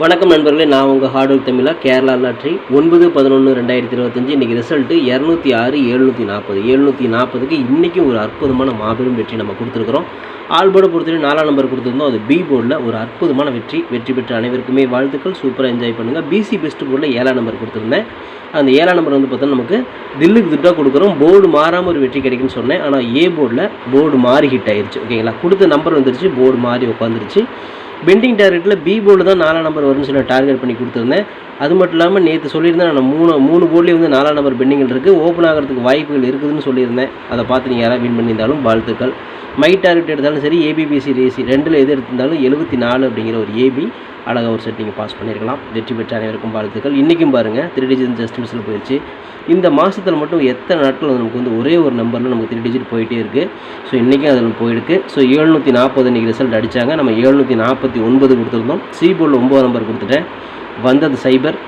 வணக்கம் நண்பர்களே நான் உங்கள் ஹார்ட் ஒர்க் தமிழா கேரளா லாட்ரி. ஒன்பது பதினொன்று ரெண்டாயிரத்தி இருபத்தஞ்சி இன்றைக்கி ரிசல்ட்டு இரநூத்தி ஆறு எழுநூற்றி நாற்பது. எழுநூற்றி நாற்பதுக்கு இன்றைக்கும் ஒரு அற்புதமான மாபெரும் வெற்றி நம்ம கொடுத்துருக்குறோம். ஆல் போர்டை பொறுத்தவரை நாலாம் நம்பர் கொடுத்துருந்தோம். அது பி போர்டில் ஒரு அற்புதமான வெற்றி. வெற்றி பெற்ற அனைவருக்குமே வாழ்த்துக்கள். சூப்பராக என்ஜாய் பண்ணுங்கள் பிசி பெஸ்ட் போர்டில் ஏழாம் நம்பர் கொடுத்துருந்தேன். அந்த ஏழாம் நம்பர் வந்து பார்த்தோன்னா நமக்கு தில்லுக்கு திட்டாக கொடுக்குறோம். போர்டு மாறாமல் ஒரு வெற்றி கிடைக்குன்னு சொன்னேன். ஆனால் ஏ போர்டில் போர்டு மாறி ஹிட் ஆயிடுச்சு ஓகேங்களா கொடுத்த நம்பர் வந்துருச்சு. போர்டு மாறி உட்காந்துருச்சு பெண்டிங் டார்கெட்டில் பி போர்டு தான் நாலாம் நம்பர் வரும்னு சொல்லி டார்கெட் பண்ணி கொடுத்துருந்தேன். அது மட்டும் இல்லாமல் நேற்று சொல்லியிருந்தேன் நான் மூணு மூணு போர்ட்லேயும் வந்து நாலாம் நம்பர் பெண்டிங்கில் இருக்குது ஓப்பன் ஆகிறதுக்கு வாய்ப்புகள் இருக்குதுன்னு சொல்லியிருந்தேன். அதை பார்த்து நீங்கள் யாராவது வின் பண்ணியிருந்தாலும் வாழ்த்துக்கள். மை டார்கெட் எடுத்தாலும் சரி ஏபிபிசி ரேசி ரெண்டில் எது எடுத்திருந்தாலும் எழுபத்தி நாலு அப்படிங்கிற ஒரு ஏபி அழகாக ஒரு செட் நீங்கள் பாஸ் பண்ணியிருக்கலாம் வெற்றி பெற்ற அனைவருக்கும் வாழ்த்துக்கள். இன்றைக்கும் பாருங்கள் த்ரீ டிஜிட் ஜஸ்ட் மிஸ்ஸில் போயிடுச்சு இந்த மாதத்தில் மட்டும் எத்தனை நாட்கள் நமக்கு வந்து ஒரே ஒரு நம்பரில் நமக்கு த்ரீ டிஜிட் போயிட்டே இருக்குது ஸோ இன்றைக்கும் அதில் போயிருக்கு. ஸோ ஏழ்நூற்றி நாற்பது இன்றைக்கி ரிசல்ட் அடித்தாங்க நம்ம ஏழ்நூற்றி நாற்பத்தி ஒன்பது கொடுத்துருந்தோம். சி போர்டில் ஒம்பது நம்பர் கொடுத்துட்டேன். வந்தது சைபர்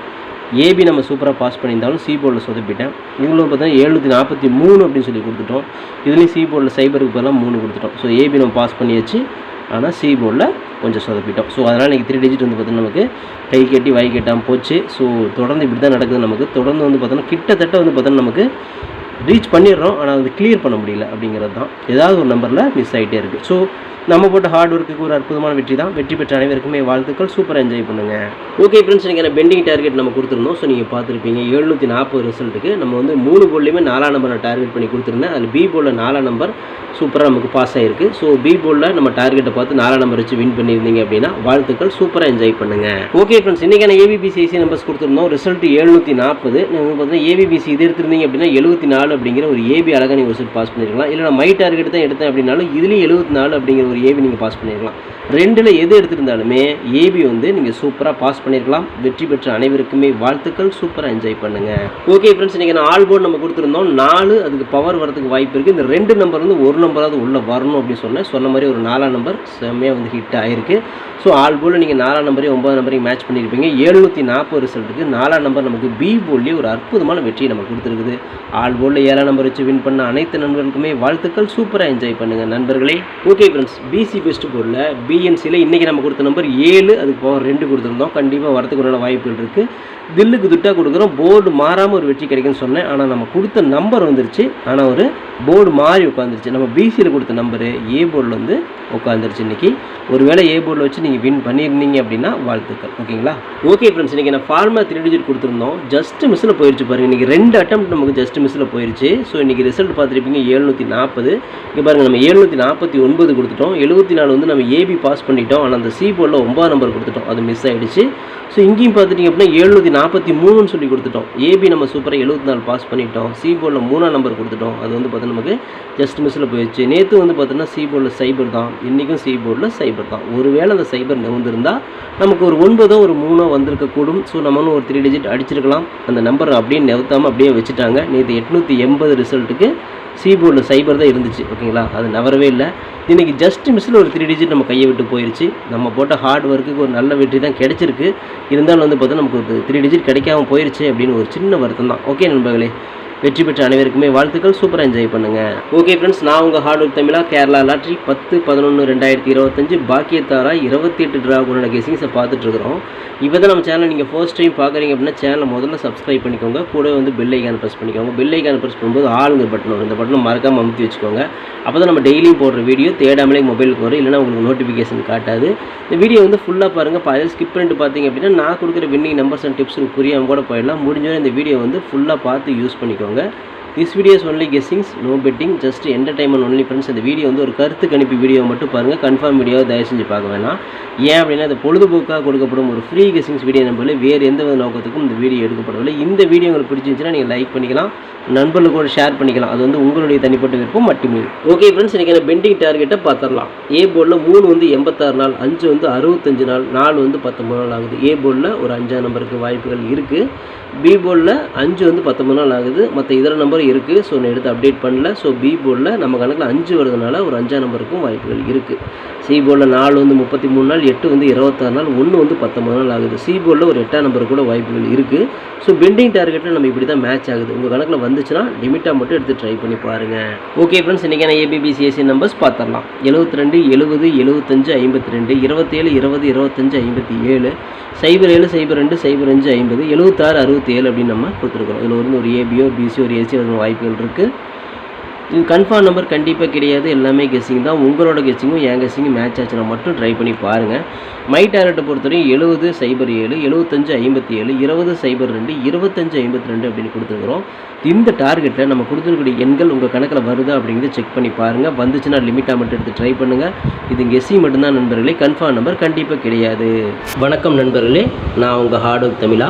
ஏபி நம்ம சூப்பராக பாஸ் பண்ணியிருந்தாலும் சி போர்டில் சொதப்பிட்டேன். இவங்களும் பார்த்தீங்கன்னா எழுநூற்றி நாற்பத்தி மூணு அப்படின்னு சொல்லி கொடுத்துட்டோம். இதுலேயும் சி போர்டில் சைபருக்கு பதிலாக மூணு கொடுத்துட்டோம். ஸோ ஏபி நம்ம பாஸ் பண்ணியாச்சு. ஆனால் சி போர்டில் கொஞ்சம் சொதப்பிட்டோம். ஸோ அதனால் இன்றைக்கி த்ரீ டிஜிட் வந்து பார்த்தீங்கன்னா நமக்கு கை கட்டி வாய் கட்டாமல் போச்சு. ஸோ தொடர்ந்து இப்படி தான் நடக்குது நமக்கு. தொடர்ந்து வந்து பார்த்தோன்னா கிட்டத்தட்ட வந்து பார்த்தோன்னா நமக்கு ரீச் பண்ணிடுறோம் ஆனால் அது கிளியர் பண்ண முடியல அப்படிங்கிறது தான். ஏதாவது ஒரு நம்பரில் மிஸ் ஆகிட்டே இருக்குது ஸோ நம்ம போட்ட ஹார்ட் ஒர்க்குக்கு ஒரு அற்புதமான வெற்றி தான். வெற்றி பெற்ற அனைவருக்குமே வாழ்த்துக்கள். சூப்பராக என்ஜாய் பண்ணுங்கள் ஓகே ஃப்ரெண்ட்ஸ் நீங்கள் பெண்டிங் டார்கெட் நம்ம கொடுத்துருந்தோம். ஸோ நீங்கள் பார்த்துருப்பீங்க எழுநூற்றி நாற்பது ரிசல்ட்டுக்கு நம்ம வந்து மூணு போல்லையுமே நாலாம் நம்பர் நான் டார்கெட் பண்ணி கொடுத்துருந்தேன். அதில் பி போலில் நாலாம் நம்பர் சூப்பராக நமக்கு பாஸ் ஆகிருக்கு ஸோ பி போலில் நம்ம டார்கெட்டை பார்த்து நாலாம் நம்பர் வச்சு வின் பண்ணியிருந்தீங்க அப்படின்னா வாழ்த்துக்கள். சூப்பராக என்ஜாய் பண்ணுங்கள் ஓகே ஃப்ரெண்ட்ஸ் இன்றைக்கான ஏபிபிசிசி நம்பர்ஸ் கொடுத்துருந்தோம். ரிசல்ட் எழுநூற்றி நாற்பது. நீங்கள் பார்த்தீங்கன்னா ஏபிபிசி இது எடுத்திருந்தீங்க அப்படின்னா எழுபத்தி நாலு அப்படிங்கிற ஒரு ஏபி அழகாக நீங்கள் ஒரு செட் பாஸ் பண்ணிருக்கலாம். இல்லை நான் மை டார்கெட் தான் எடுத்தேன் அப்படின்னாலும் இதுலேயும் எழுபத்தி நாலு அப்படிங்கிற ஒரு ஏபி நீங்கள் பாஸ் பண்ணிருக்கலாம். ரெண்டில் எது எடுத்திருந்தாலுமே ஏபி வந்து நீங்கள் சூப்பராக பாஸ் பண்ணியிருக்கலாம் வெற்றி பெற்ற அனைவருக்குமே வாழ்த்துக்கள். சூப்பராக என்ஜாய் பண்ணுங்கள் ஓகே ஃப்ரெண்ட்ஸ் இன்றைக்கி நான் ஆல் போர்டு நம்ம கொடுத்துருந்தோம். நாலு அதுக்கு பவர் வரதுக்கு வாய்ப்பு இருக்குது இந்த ரெண்டு நம்பர் வந்து ஒரு நம்பராவது உள்ளே வரணும் அப்படின்னு சொன்னேன். சொன்ன மாதிரி ஒரு நாலாம் நம்பர் செம்மையாக வந்து ஹிட் ஆகிருக்கு ஸோ ஆல் போர்டில் நீங்கள் நாலாம் நம்பரையும் ஒம்பது நம்பரையும் மேட்ச் பண்ணியிருப்பீங்க எழுநூற்றி நாற்பது ரிசல்ட்டுக்கு நாலாம் நம்பர் நமக்கு பி போர்ட்லேயே ஒரு அற்புதமான வெற்றியை நம்ம கொடுத்துருக்குது. ஆல் போர்டில் ஏழாம் நம்பர் வச்சு வின் பண்ண அனைத்து நண்பர்களுக்குமே வாழ்த்துக்கள். சூப்பராக என்ஜாய் பண்ணுங்கள் நண்பர்களே. ஓகே ஃப்ரெண்ட்ஸ் பிசி பெஸ்ட் போர்டில் பிஎன்சியில் இன்றைக்கி நம்ம கொடுத்த நம்பர் ஏழு அதுக்கு போக ரெண்டு கொடுத்துருந்தோம். கண்டிப்பாக வரத்துக்கு உண்டான வாய்ப்புகள் இருக்குது தில்லுக்கு துட்டாக கொடுக்குறோம். போர்டு மாறாமல் ஒரு வெற்றி கிடைக்குன்னு சொன்னேன். ஆனால் நம்ம கொடுத்த நம்பர் வந்துருச்சு. ஆனால் ஒரு போர்டு மாறி உட்காந்துருச்சு நம்ம பிசியில் கொடுத்த நம்பரு ஏ போர்டில் வந்து உட்காந்துருச்சு இன்றைக்கி ஒருவேளை ஏ போர்டில் வச்சு நீங்கள் வின் பண்ணியிருந்தீங்க அப்படின்னா வாழ்த்துக்கள். ஓகேங்களா ஓகே ஃப்ரெண்ட்ஸ் இன்றைக்கி நான் ஃபார்மா த்ரீ டிஜிட் கொடுத்துருந்தோம். ஜஸ்ட் மிஸ்ஸில் போயிடுச்சு பாருங்கள் இன்றைக்கி ரெண்டு அட்டம் நமக்கு ஜஸ்ட் மிஸ்ஸில் போயிடுச்சு ஸோ இன்றைக்கி ரிசல்ட் பார்த்துருப்பீங்க எழுநூற்றி நாற்பது இங்கே பாருங்கள் நம்ம ஏழுநூற்றி நாற்பத்தி ஒன்பது கொடுத்துட்டோம். எழுபத்தி நாலு வந்து நம்ம ஏபி பாஸ் பண்ணிட்டோம். ஆனால் அந்த சி போர்டில் ஒன்பது நம்பர் கொடுத்துட்டோம். அது மிஸ் ஆகிடுச்சு ஸோ இங்கேயும் பார்த்துட்டிங்க அப்படின்னா எழுநூற்றி நாற்பத்தி மூணுன்னு சொல்லி கொடுத்துட்டோம். ஏபி நம்ம சூப்பராக எழுபத்தி நாலு பாஸ் பண்ணிட்டோம். சி போர்டில் மூணாம் நம்பர் கொடுத்துட்டோம். அது வந்து பார்த்தீங்கன்னா நமக்கு ஜஸ்ட் மிஸ்ஸில் போயிடுச்சு. நேற்று வந்து பார்த்தீங்கன்னா சி போர்டில் சைபர் தான். இன்றைக்கும் சி போர்டில் சைபர் தான். ஒருவேளை அந்த சைபர் நவுந்திருந்தால் நமக்கு ஒரு ஒன்பதோ ஒரு மூணோ வந்திருக்கக்கூடும். ஸோ நம்மளும் ஒரு த்ரீ டிஜிட் அடிச்சிருக்கலாம். அந்த நம்பர் அப்படியே நிறுத்தாமல் அப்படியே வச்சுட்டாங்க. நேற்று எட்நூற்றி எண்பது ரிசல்ட்டுக்கு சி போர்டில் சைபர் தான் இருந்துச்சு ஓகேங்களா? அது நவரவே இல்லை. இன்றைக்கி ஜஸ்ட் மிஸ்ஸில் ஒரு த்ரீ டிஜிட் நம்ம கையை விட்டு போயிடுச்சு நம்ம போட்ட ஹார்ட் ஒர்க்குக்கு ஒரு நல்ல வெற்றி தான் கிடைச்சிருக்கு. இருந்தாலும் வந்து பார்த்தா நமக்கு ஒரு த்ரீ டிஜிட் கிடைக்காம போயிடுச்சு அப்படின்னு ஒரு சின்ன வருத்தம் தான். ஓகே நண்பர்களே வெற்றி பெற்ற அனைவருக்குமே வாழ்த்துக்கள். சூப்பராக என்ஜாய் பண்ணுங்கள் ஓகே ஃப்ரெண்ட்ஸ் நான் உங்கள் ஹார்ட் ஒர்க் தமிழா கேரளா லாட்ரி பத்து பதினொன்று ரெண்டாயிரத்தி இருபத்தஞ்சு பாக்கியத்தாரா இருபத்தி எட்டு ட்ராகுனோட கெசிங்ஸை பார்த்துட்ருக்குறோம். இப்போ தான் நம்ம சேனலை நீங்கள் ஃபர்ஸ்ட் டைம் பார்க்குறீங்க அப்படின்னா சேனலை முதல்ல சப்ஸ்கிரைப் பண்ணிக்கோங்க. கூட வந்து பெல் ஐக்கான் ப்ரெஸ் பண்ணிக்கோங்க. பெல் ஐக்கான் ப்ரெஸ் பண்ணும்போது ஆளுங்க பட்டன் வரும். இந்த பட்டனை மறக்காமல் அமுத்தி வச்சுக்கோங்க. அப்போ தான் நம்ம டெய்லியும் போடுற வீடியோ தேடாமலே மொபைலுக்கு வரும். இல்லைனா உங்களுக்கு நோட்டிஃபிகேஷன் காட்டாது. இந்த வீடியோ வந்து ஃபுல்லாக பாருங்கள் பாதியில் ஸ்கிப் பண்ணிட்டு பார்த்தீங்க அப்படின்னா நான் கொடுக்குற வின்னிங் நம்பர்ஸ் அண்ட் டிப்ஸ் புரியாமல் கூட போயிடலாம். முடிஞ்சவரை இந்த வீடியோ வந்து ஃபுல்லாக பார்த்து யூஸ் பண்ணிக்கோங்க. பண்ணிக்கோங்க this videos only guessings no betting just entertainment only friends இந்த வீடியோ வந்து ஒரு கருத்து கணிப்பு வீடியோ மட்டும் பாருங்கள் கன்ஃபார்ம் வீடியோ தயவு செஞ்சு பார்க்க வேணாம். ஏன் அப்படின்னா இந்த பொழுதுபோக்காக கொடுக்கப்படும் ஒரு ஃப்ரீ கெஸ்ஸிங்ஸ் வீடியோ நம்பரில் வேறு எந்த வித நோக்கத்துக்கும் இந்த வீடியோ எடுக்கப்படவில்லை. இந்த வீடியோ உங்களுக்கு பிடிச்சிருந்துச்சுன்னா நீங்கள் லைக் பண்ணிக்கலாம். நண்பர்களுக்கு கூட ஷேர் பண்ணிக்கலாம். அது வந்து உங்களுடைய தனிப்பட்ட விருப்பம் மட்டுமே. ஓகே ஃப்ரெண்ட்ஸ் இன்றைக்கி பெண்டிங் டார்கெட்டை பார்த்துடலாம். ஏ போர்டில் மூணு வந்து எண்பத்தாறு நாள் அஞ்சு வந்து அறுபத்தஞ்சு நாள் நாலு வந்து பத்தொம்பது நாள் ஆகுது. ஏ போர்டில் ஒரு அஞ்சாம் நம்பருக்கு வாய்ப்புகள் இருக்குது பி போர்டில் அஞ்சு வந்து பத்தொம்பது நாள் ஆகுது. மற்ற இதர நம்பர் இருக்குது ஸோ நான் எடுத்து அப்டேட் பண்ணல. ஸோ பி போர்டில் நம்ம கணக்கில் அஞ்சு வருதுனால ஒரு அஞ்சாம் நம்பருக்கும் வாய்ப்புகள் இருக்குது சி போர்டில் நாலு வந்து முப்பத்தி மூணு நாள் எட்டு வந்து இருபத்தாறு நாள் ஒன்று வந்து பத்தொம்பது நாள் ஆகுது. சி போர்டில் ஒரு எட்டாம் நம்பர் கூட வாய்ப்புகள் இருக்குது ஸோ பெண்டிங் டார்கெட்டில் நம்ம இப்படி தான் மேட்ச் ஆகுது. உங்கள் கணக்கில் வந்துச்சுன்னா லிமிட்டாக மட்டும் எடுத்து ட்ரை பண்ணி பாருங்கள் ஓகே ஃப்ரெண்ட்ஸ் இன்றைக்கான ஏபிபிசிஎஸ்சி நம்பர்ஸ் பார்த்துடலாம் எழுபத்தி ரெண்டு எழுபது எழுபத்தஞ்சு ஐம்பத்தி ரெண்டு இருபத்தேழு இருபது இருபத்தஞ்சு ஐம்பத்தி ஏழு சைபர் ஏழு சைபர் ரெண்டு சைபர் அஞ்சு ஐம்பது எழுபத்தாறு அறுபத்தி ஏழு அப்படின்னு நம்ம கொடுத்துருக்குறோம். இதில் வந்து ஒரு ஏபியோ பிசி ஒரு ஏசி வர வாய்ப்புகள் இருக்குது இது கன்ஃபார்ம் நம்பர் கண்டிப்பாக கிடையாது. எல்லாமே கெஸ்ஸிங் தான். உங்களோட கெஸ்ஸிங்கும் என் கெஸ்ஸிங்கும் மேட்ச் ஆச்சுன்னா மட்டும் ட்ரை பண்ணி பாருங்கள் மை டேரட்டை பொறுத்தவரையும் எழுபது சைபர் ஏழு எழுபத்தஞ்சு ஐம்பத்தி ஏழு இருபது சைபர் ரெண்டு இருபத்தஞ்சு ஐம்பத்தி ரெண்டு அப்படின்னு கொடுத்துருக்குறோம். இந்த டார்கெட்டில் நம்ம கொடுத்துருக்கக்கூடிய எண்கள் உங்கள் கணக்கில் வருதா அப்படிங்கிறத செக் பண்ணி பாருங்கள் வந்துச்சுன்னா லிமிட்டாக மட்டும் எடுத்து ட்ரை பண்ணுங்கள் இது கெஸ்ஸிங் மட்டும்தான் நண்பர்களே. கன்ஃபார்ம் நம்பர் கண்டிப்பாக கிடையாது. வணக்கம் நண்பர்களே. நான் உங்கள் ஹார்ட் ஒர்க் தமிழா.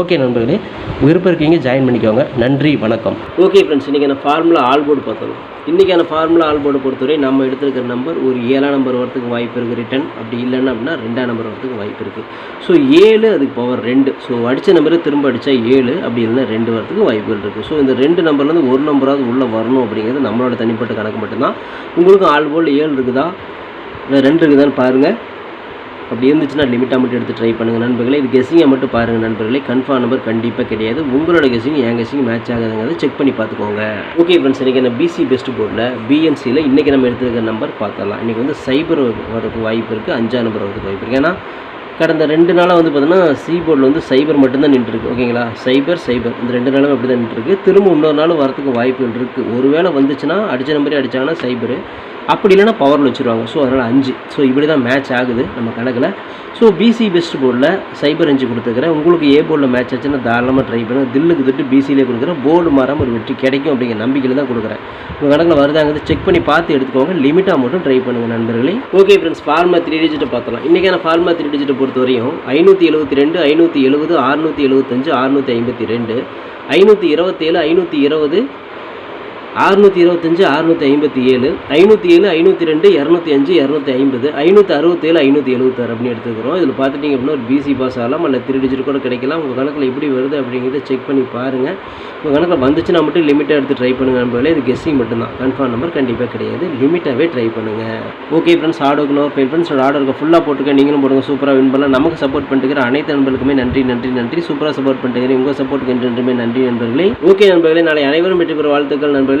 ஓகே நண்பர்களே விருப்பம் இருக்கீங்க ஜாயின் பண்ணிக்கோங்க. நன்றி வணக்கம். ஓகே ஃப்ரெண்ட்ஸ் இன்றைக்கான ஃபார்முலா ஆல் போர்டு பார்த்தோம் இன்றைக்கான ஃபார்முலா ஆல் போர்டு பொறுத்தவரை நம்ம எடுத்துருக்கிற நம்பர் ஒரு ஏழாம் நம்பர் வரத்துக்கு வாய்ப்பு இருக்குது ரிட்டன் அப்படி இல்லைன்னா அப்படின்னா ரெண்டாம் நம்பர் வரத்துக்கு வாய்ப்பு இருக்குது ஸோ ஏழு அதுக்கு பவர் ரெண்டு. ஸோ அடித்த நம்பரை திரும்ப அடித்தா ஏழு அப்படி இல்லைன்னா ரெண்டு வரத்துக்கு வாய்ப்புகள் இருக்குது ஸோ இந்த ரெண்டு நம்பர்லேருந்து ஒரு நம்பராவது உள்ளே வரணும் அப்படிங்கிறது நம்மளோட தனிப்பட்ட கணக்கு மட்டும்தான். உங்களுக்கும் ஆல் போர்டில் ஏழு இருக்குதா? இல்லை ரெண்டு இருக்குதான்னு பாருங்கள் அப்படி இருந்துச்சுன்னா லிமிட்டாக மட்டும் எடுத்து ட்ரை பண்ணுங்கள் நண்பர்களே. இது கெஸிங்கை மட்டும் பாருங்கள் நண்பர்களே. கன்ஃபார்ம் நம்பர் கண்டிப்பாக கிடையாது. உங்களோட கெஸிங் என் கெஸிங் மேட்ச் ஆகாதுங்கிறத செக் பண்ணி பார்த்துக்கோங்க. ஓகே ஃப்ரெண்ட்ஸ் இன்றைக்கி என்ன பிசி பெஸ்ட் போர்டில் பிஎன்சியில் இன்றைக்கி நம்ம எடுத்துருக்க நம்பர் பார்த்தலாம் இன்றைக்கி வந்து சைபர் வரதுக்கு வாய்ப்பு இருக்குது அஞ்சாம் நம்பர் வரதுக்கு வாய்ப்பு இருக்குது ஏன்னா கடந்த ரெண்டு நாளாக வந்து பார்த்தீங்கன்னா சி போர்டில் வந்து சைபர் மட்டும்தான் நின்றுருக்கு. ஓகேங்களா சைபர் சைபர் இந்த ரெண்டு நாளும் அப்படி தான் நின்றுருக்கு. திரும்ப இன்னொரு நாள் வரதுக்கு வாய்ப்புகள் இருக்குது ஒருவேளை வந்துச்சுன்னா அடித்த நம்பரே அடித்தாங்கன்னா சைபரு அப்படி இல்லைன்னா பவரில் வச்சுருவாங்க. ஸோ அதனால் அஞ்சு. ஸோ இப்படி தான் மேட்ச் ஆகுது நம்ம கணக்கில். ஸோ பிசி பெஸ்ட் போர்டில் சைபர் அஞ்சு கொடுத்துருக்குறேன். உங்களுக்கு ஏ போர்டில் மேட்ச் ஆச்சுன்னா தாராளமாக ட்ரை பண்ணுங்க. தில்லுக்கு திட்டு பிசியிலே கொடுக்குறேன். போர்டு மாறாமல் ஒரு வெற்றி கிடைக்கும் அப்படிங்கிற நம்பிக்கையில் தான் கொடுக்குறேன். உங்கள் கணக்கில் வருதாங்கிறது செக் பண்ணி பார்த்து எடுத்துக்கோங்க. லிமிட்டாக மட்டும் ட்ரை பண்ணுங்கள் நண்பர்களே. ஓகே ஃப்ரெண்ட்ஸ் ஃபார்மா த்ரீ டிஜிட்டை பார்த்தலாம் இன்றைக்கான ஃபார்மா த்ரீ டிஜிட்டை பொறுத்த வரையும் ஐநூற்றி எழுபத்தி ரெண்டு ஐநூற்றி எழுபது அறுநூற்றி எழுபத்தஞ்சு அறுநூற்றி ஐம்பத்தி ரெண்டு ஐநூற்றி இருபத்தேழு ஐநூற்றி இருபது அறுநூற்றி இருபத்தஞ்சு அறுநூற்றி ஐம்பத்தி ஏழு ஐநூற்றி ஏழு ஐநூற்றி ரெண்டு இரநூத்தி அஞ்சு இரநூத்தி ஐம்பது ஐநூற்றி அறுபத்தேழு ஐநூற்றி எழுபத்தாறு அப்படின்னு எடுத்துக்கிறோம். இதில் பார்த்துட்டிங்க அப்படின்னா ஒரு பிசி பாஸ் ஆகலாம் அல்ல த்ரீ டிஜிட் கூட கிடைக்கலாம். உங்கள் கணக்கில் எப்படி வருது அப்படிங்கிறத செக் பண்ணி பாருங்கள் உங்கள் கணக்கில் வந்துச்சுன்னா மட்டும் லிமிட்டாக எடுத்து ட்ரை பண்ணுங்கள் நண்பர்களே. இது கெஸ்ஸிங் மட்டும்தான். கன்ஃபார்ம் நம்பர் கண்டிப்பாக கிடையாது. லிமிட்டாகவே ட்ரை பண்ணுங்கள் ஓகே ஃப்ரெண்ட்ஸ் ஆர்டருக்கு நோ ஃபைல் ஃப்ரெண்ட்ஸ் ஆர்டருக்கு ஃபுல்லாக போட்டுக்க. நீங்களும் போடுங்க. சூப்பராக வின் பண்ணலாம். நமக்கு சப்போர்ட் பண்ணிட்டு அனைத்து நண்பர்களுக்குமே நன்றி நன்றி நன்றி. சூப்பராக சப்போர்ட் பண்ணிட்டு உங்கள் சப்போர்ட்டுக்கு என்றுமே நன்றி நண்பர்களே. ஓகே நண்பர்களே நாளை அனைவரும் வெற்றி பெற வாழ்த்துக்கள் நண்பர்களே.